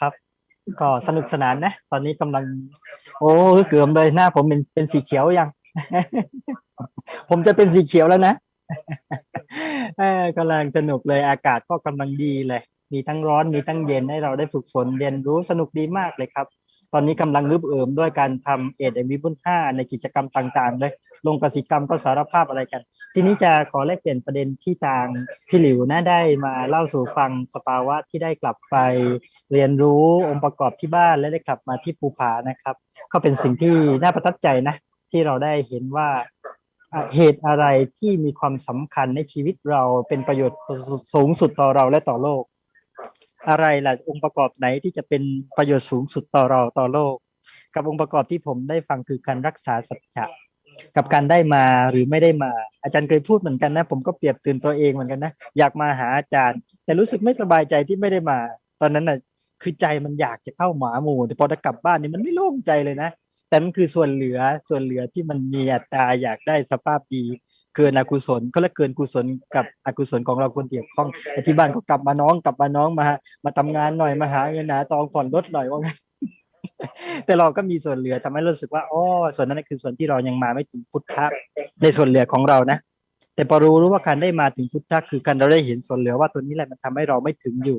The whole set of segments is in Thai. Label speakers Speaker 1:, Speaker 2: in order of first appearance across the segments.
Speaker 1: ครับ ก็สนุกสนานนะ ตอนนี้กำลัง โอ้เกือบเลยหน้า ผมเป็นเป็นสีเขียวยัง ผมจะเป็นสีเขียวแล้วนะกำลังสนุกเลยอากาศก็กำลังดีเลย มีทั้งร้อนมีทั้งเย็นให้เราได้ฝึกฝนเรียนรู้สนุกดีมากเลยครับ ตอนนี้กำลังรึบเอิมด้วยการทำเอ็ดเอ็มวีบุญห้าในกิจกรรมต่าง ๆ เลย ลงกสิกรรมก็สารภาพอะไรกัน ทีนี้จะขอแลกเปลี่ยนประเด็นที่ทางพี่หลิวนะได้มาเล่าสู่ฟังสภาวะที่ได้กลับไปเรียนรู้องค์ประกอบที่บ้านและได้กลับมาที่ภูผานะครับ ก็เป็นสิ่งที่น่าประทับใจนะ ที่เราได้เห็นว่าเหตุอะไรที่มีความสำคัญในชีวิตเราเป็นประโยชน์สูงสุดต่อเราและต่อโลก อะไรล่ะองค์ประกอบไหนที่จะเป็นประโยชน์สูงสุดต่อเราต่อโลก กับองค์ประกอบที่ผมได้ฟังคือการรักษาสัจจะ กับการได้มาหรือไม่ได้มา อาจารย์เคยพูดเหมือนกันนะ ผมก็เปรียบตื่นตัวเองเหมือนกันนะอยากมาหาอาจารย์ แต่รู้สึกไม่สบายใจที่ไม่ได้มา ตอนนั้นน่ะคือใจมันอยากจะเข้าหมาหมู่แต่พอจะกลับบ้านนี่มันไม่โล่งใจเลยนะแต่มันคือส่วนเหลือส่วนเหลือที่มันมีอัตราอยากได้สภาพดีเกินอกุศลก็และเกินกุศลกับอกุศลของเราคนเดียวข้องอที่บ้านก็กลับมาน้องกลับมาน้องมามาทำงานหน่อยมาหาเงินหาทองผ่อนรถหน่อยว่างั้น แต่เราก็มีส่วนเหลือทำให้รู้สึกว่าอ๋อส่วนนั้นคือส่วนที่เรายังมาไม่ถึงพุทธะในส่วนเหลือของเรานะ แต่พอรู้รู้ว่าการได้มาถึงพุทธะคือการเราได้เห็นส่วนเหลือว่าตัวนี้แหละมันทำให้เราไม่ถึงอยู่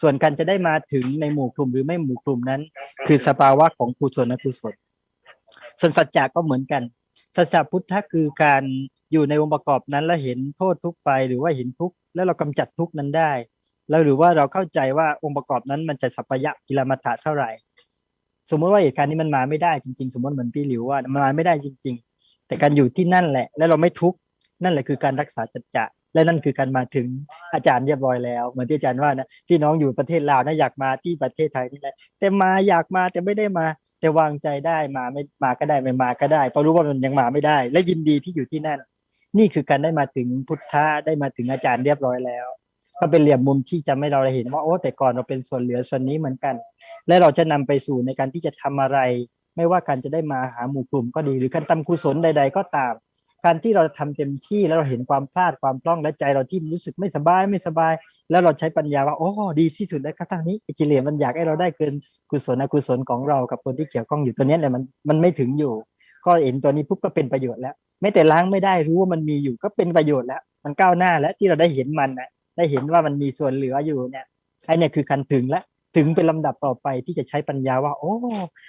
Speaker 1: ส่วนการจะได้มาถึงในหมู่กลุ่มหรือไม่หมู่กลุ่มนั้น คือสภาวะของกุศลอกุศลส่วนสัจจะก็เหมือนกัน สัจจะพุทธะคือการอยู่ในองค์ประกอบนั้นแล้วเห็นโทษทุกไปหรือว่าเห็นทุกแล้วเรากำจัดทุกนั้นได้ แล้วหรือว่าเราเข้าใจว่าองค์ประกอบนั้นมันจะสัพพยะกิลมัฏฐะเท่าไหร่ สมมติว่าเหตุการณ์นี้มันมาไม่ได้จริง ๆ สมมติเหมือนพี่หลิวว่ามันมาไม่ได้จริง ๆ แต่การอยู่ที่นั่นแหละ แล้วเราไม่ทุกข์นั่นแหละคือการรักษาจัจจะและนั่นคือการมาถึงอาจารย์เรียบร้อยแล้วเหมือนที่อาจารย์ว่านะพี่น้องอยู่ประเทศลาวนะอยากมาที่ประเทศไทยนี่แหละแต่มาอยากมาแต่ไม่ได้มา แต่วางใจได้มาไม่มาก็ได้ไม่มาก็ได้เพราะรู้ว่ามันยังมาไม่ได้ และยินดีที่อยู่ที่นั่น นี่คือการได้มาถึงพุทธะได้มาถึงอาจารย์เรียบร้อยแล้ว ก็เป็นเหลี่ยมมุมที่จะไม่เราเห็นว่าโอ้แต่ก่อนเราเป็นส่วนเหลือส่วนนี้เหมือนกัน และเราจะนำไปสู่ในการที่จะทำอะไร ไม่ว่าการจะได้มาหาหมู่กลุ่มก็ดี หรือการทำกุศลใด ๆ ก็ตาม การที่เราทำเต็มที่แล้วเราเห็นความพลาดความพล่องและใจเราที่รู้สึกไม่สบายไม่สบาย แล้วเราใช้ปัญญาว่าโอ้ดีที่สุดแล้วก็ทั้งนี้กิเลสมันอยากให้เราได้เกินกุศลอกุศลของเรากับคนที่เกี่ยวข้องอยู่ตัวนี้แหละมันมันไม่ถึงอยู่ ก็เห็นตัวนี้ปุ๊บก็เป็นประโยชน์แล้วไม่แต่ล้างไม่ได้รู้ว่ามันมีอยู่ก็เป็นประโยชน์แล้ว มันก้าวหน้าแล้วที่เราได้เห็นมันนะ ได้เห็นว่ามันมีส่วนเหลืออยู่เนี่ยไอ้เนี่ยคือคันถึงแล้วถึงเป็นลำดับต่อไปที่จะใช้ปัญญาว่า โอ้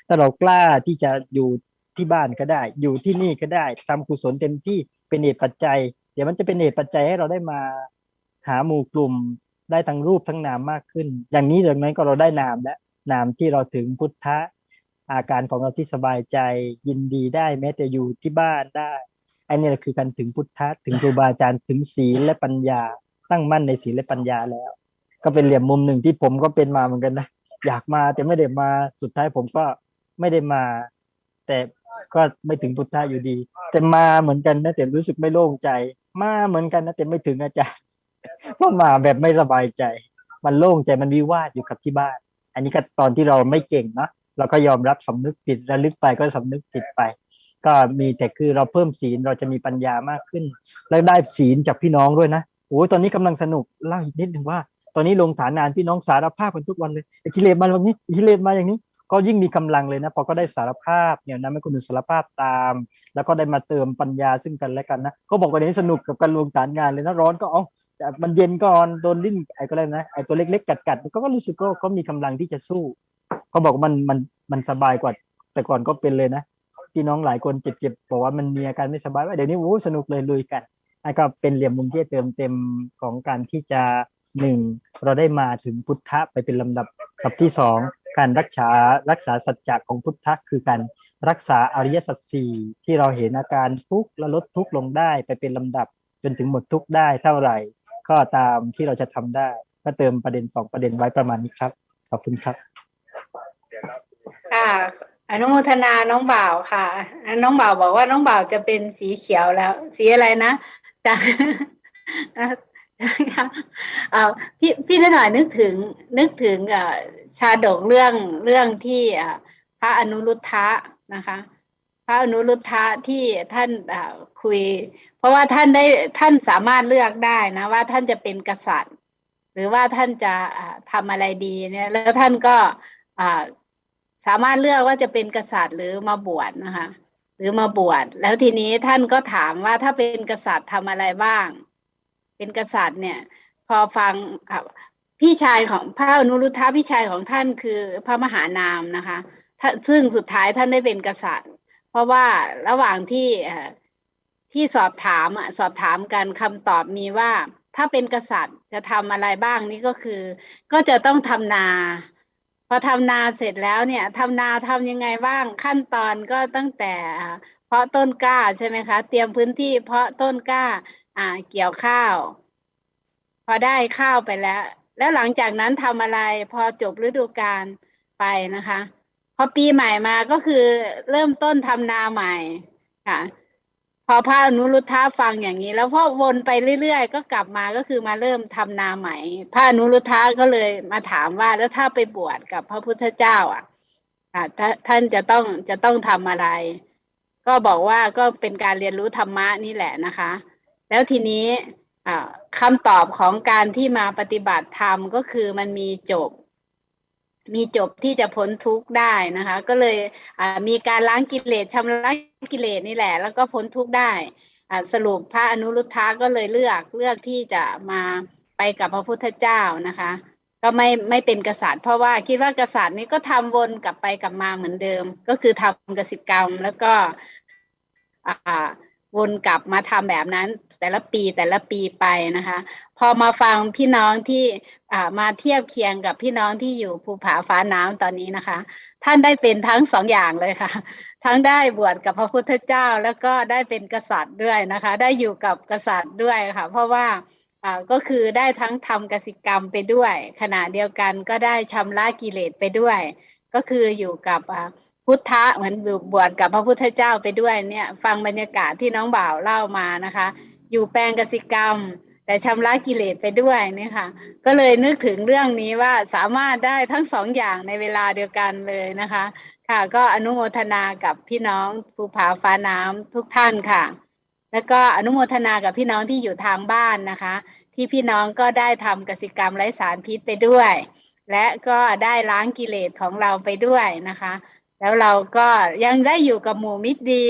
Speaker 1: ถ้าเรากล้าที่จะอยู่ที่บ้านก็ได้ อยู่ที่นี่ก็ได้ทำกุศลเต็มที่เป็นเหตุปัจจัย เดี๋ยวมันจะเป็นเหตุปัจจัยให้เราได้มาหาหมู่กลุ่มได้ทั้งรูปทั้งนามมากขึ้น อย่างนี้อย่างนั้นก็เราได้นามแล้วนามที่เราถึงพุทธะอาการของเราที่สบายใจยินดีได้แม้แต่อยู่ที่บ้านได้อันนี้แหละคือการถึงพุทธะถึงครูบาอาจารย์ถึงศีลและปัญญา ตั้งมั่นในศีลและปัญญาแล้ว ก็เป็นเหลี่ยมมุมหนึ่งที่ผมก็เป็นมาเหมือนกันนะอยากมาแต่ไม่ได้มาสุดท้ายผมก็ไม่ได้มา แต่ก็ไม่ถึงพุทธะอยู่ดี แต่มาเหมือนกันนะแต่รู้สึกไม่โล่งใจ มาเหมือนกันนะแต่ไม่ถึงอาจารย์เพราะมาแบบไม่สบายใจ มันโล่งใจมันวิวาทอยู่กับที่บ้าน อันนี้ก็ตอนที่เราไม่เก่งเนาะเราก็ยอมรับสำนึกผิดระลึกไปก็สำนึกผิดไป ก็มีแต่คือเราเพิ่มศีลเราจะมีปัญญามากขึ้น แล้วได้ศีลจากพี่น้องด้วยนะ โอ้ยตอนนี้กำลังสนุกเล่าอีกนิดหนึ่งว่า ตอนนี้ลงฐานนานพี่น้องสารภาพกันทุกวันเลยกิเลสมาแบบนี้กิเลสมาอย่างนี้ ก็ยิ่งมีกำลังเลยนะพอก็ได้สารภาพเนี่ยนะไม่คนอื่นสารภาพตาม แล้วก็ได้มาเติมปัญญาซึ่งกันและกันนะเขาบอกว่านี้สนุกกับการลงฐานงานเลยนะร้อนก็เอาแต่มันเย็นก่อนโดนลิ้นไอ้ก็เลยนะไอ้ตัวเล็กๆ กัดๆก็ก็รู้สึกก็ก็มีกำลังที่จะสู้เขาบอกว่ามันมันมันสบายกว่า แต่ก่อนก็เป็นเลยนะพี่น้องหลายคนเจ็บๆบอกว่ามันมีอาการไม่สบายว่าเดี๋ยวนี้โอ้สนุกเลยลุยกัน อันก็เป็นเหลี่ยมมุมที่เติมเต็มของการที่จะหนึ่งเราได้มาถึงพุทธะไปเป็นลำดับกับที่สองการรักษารักษาสัจจะของพุทธะคือการรักษาอริยสัจสี่ที่เราเห็นอาการทุกข์และลดทุกข์ลงได้ไปเป็นลำดับจนถึงหมดทุกข์ได้เท่าไหร่ ก็ตามที่เราจะทำได้ ก็เติมประเด็นสองประเด็นไว้ประมาณนี้ครับ ขอบคุณครับ
Speaker 2: ค่ะอนุโมทนาน้องบ่าวค่ะ น้องบ่าวบอกว่าน้องบ่าวจะเป็นสีเขียวแล้ว สีอะไรนะ จากเอ่อพี่พี่ถนอยนึกถึงนึกถึงอ่อชาดกเรื่องเรื่องที่พระอนุรุทธะนะคะ พระอนุรุทธะที่ท่านอะคุย เพราะว่าท่านได้ท่านสามารถเลือกได้นะว่าท่านจะเป็นกษัตริย์ หรือว่าท่านจะทำอะไรดีเนี่ยแล้วท่านก็อ่าสามารถเลือกว่าจะเป็นกษัตริย์หรือมาบวชนะคะ หรือมาบวชแล้วทีนี้ท่านก็ถามว่าถ้าเป็นกษัตริย์ทำอะไรบ้าง เป็นกษัตริย์เนี่ย พอฟังอะพี่ชายของพระอนุรุทธะพี่ชายของท่านคือพระมหานามนะคะซึ่งสุดท้ายท่านได้เป็นกษัตริย์ เพราะว่าระหว่างที่ที่สอบถามอะสอบถามกันคำตอบมีว่าถ้าเป็นกษัตริย์จะทำอะไรบ้างนี่ก็คือ ก็จะต้องทำนา พอทำนาเสร็จแล้วเนี่ยทำนาทำยังไงบ้างขั้นตอนก็ตั้งแต่เพาะต้นกล้าใช่ไหมคะ เตรียมพื้นที่เพาะต้นกล้า อ่า เกี่ยวข้าว พอได้ข้าวไปแล้ว แล้วหลังจากนั้นทำอะไรพอจบฤดูกาลไปนะคะ พอปีใหม่มาก็คือเริ่มต้นทำนาใหม่ค่ะ พอพระอนุรุทธะฟังอย่างนี้ แล้วพอวนไปเรื่อยๆ ก็กลับมาก็คือมาเริ่มทำนาใหม่ พระอนุรุทธะก็เลยมาถามว่าแล้วถ้าไปบวชกับพระพุทธเจ้า อะอ่าถ้าท่านจะต้องจะต้องทำอะไร ก็บอกว่าก็เป็นการเรียนรู้ธรรมะนี่แหละนะคะ แล้วทีนี้อ่าคำตอบของการที่มาปฏิบัติธรรมก็คือมันมีจบ มีจบที่จะพ้นทุกข์ได้นะคะ ก็เลยมีการล้างกิเลสชำระกิเลสนี่แหละ แล้วก็พ้นทุกข์ได้สรุปพระอนุรุทธะก็เลยเลือกเลือกที่จะมาไปกับพระพุทธเจ้านะคะ ก็ไม่ไม่เป็นกษัตริย์เพราะว่าคิดว่ากษัตริย์นี้ก็ทำวนกลับไปกลับมาเหมือนเดิม ก็คือทำกสิกรรมแล้วก็อ่า วนกลับมาทำแบบนั้น แต่ละปีแต่ละปีไปนะคะ พอมาฟังพี่น้องที่มาเทียบเคียงกับพี่น้องที่อยู่ภูผาฟ้าน้ำตอนนี้นะคะ ท่านได้เป็นทั้งสองอย่างเลยค่ะ ทั้งได้บวชกับพระพุทธเจ้า แล้วก็ได้เป็นกษัตริย์ด้วยนะคะ ได้อยู่กับกษัตริย์ด้วยค่ะ เพราะว่าก็คือได้ทั้งทำกสิกรรมไปด้วย ขณะเดียวกันก็ได้ชำระกิเลสไปด้วย ก็คืออยู่กับ พุทธะเหมือนบวชกับพระพุทธเจ้าไปด้วยเนี่ย ฟังบรรยากาศที่น้องบ่าวเล่ามานะคะ อยู่แปลงกสิกรรม แต่ชำระกิเลสไปด้วยเนี่ยค่ะ ก็เลยนึกถึงเรื่องนี้ว่าสามารถได้ทั้งสองอย่างในเวลาเดียวกันเลยนะคะ ค่ะก็อนุโมทนากับพี่น้องภูผาฟ้าน้ำทุกท่านค่ะ แล้วก็อนุโมทนากับพี่น้องที่อยู่ทางบ้านนะคะ ที่พี่น้องก็ได้ทำกสิกรรมไร้สารพิษไปด้วย และก็ได้ล้างกิเลสของเราไปด้วยนะคะ แล้วเราก็ยังได้อยู่กับหมู่มิตรดี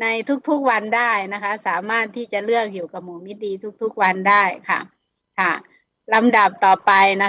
Speaker 2: ในทุกๆวันได้นะคะ สามารถที่จะเลือกอยู่กับหมู่มิตรดีทุกๆวันได้ค่ะค่ะลำดับต่อไปนะคะ